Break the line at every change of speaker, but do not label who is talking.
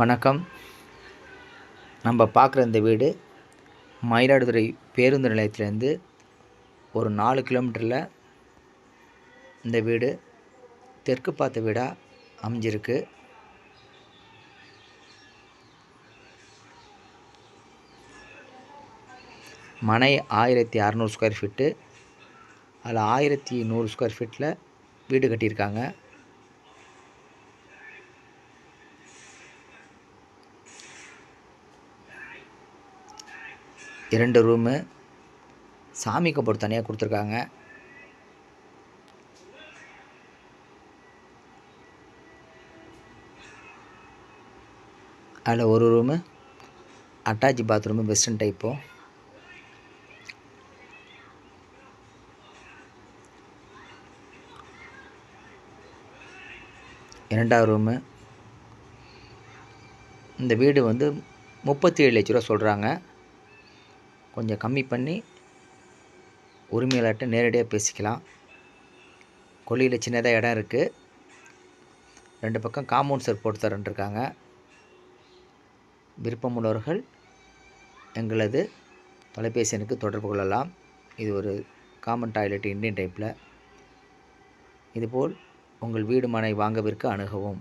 வணக்கம். நம்ம பார்க்குற இந்த வீடு மயிலாடுதுறை பேருந்து நிலையத்துலேருந்து ஒரு நாலு கிலோமீட்டரில் இந்த வீடு தெற்கு பார்த்த வீடாக அமைஞ்சிருக்கு. மனை ஆயிரத்தி அறநூறு ஸ்கொயர் ஃபீட்டு அதில் ஆயிரத்தி நூறு ஸ்கொயர் ஃபீட்டில் வீடு கட்டியிருக்காங்க. இரண்டு ரூமு சாமி கபோர்டு தனியாக கொடுத்துருக்காங்க. அதில் ஒரு ரூமு அட்டாச் பாத்ரூமு வெஸ்டர்ன் டைப்போ இரண்டாவது ரூமு இந்த வீடு வந்து முப்பத்தி ஏழு லட்ச ரூபா சொல்கிறாங்க கொஞ்சம் கம்மி பண்ணி உரிமையாளர்கிட்ட நேரடியாக பேசிக்கலாம். கொல்லியில் சின்னதாக இடம் இருக்குது ரெண்டு பக்கம் காம்பவுண்ட் செட் போட்டு தரேன் இருக்காங்க. விருப்பமுள்ளவர்கள் எங்களது தொலைபேசி எனக்கு தொடர்பு கொள்ளலாம். இது ஒரு காமன் டாய்லெட் இந்தியன் டைப்பில் இதுபோல் உங்கள் வீடு மனை வாங்கவிற்கு அணுகவும்.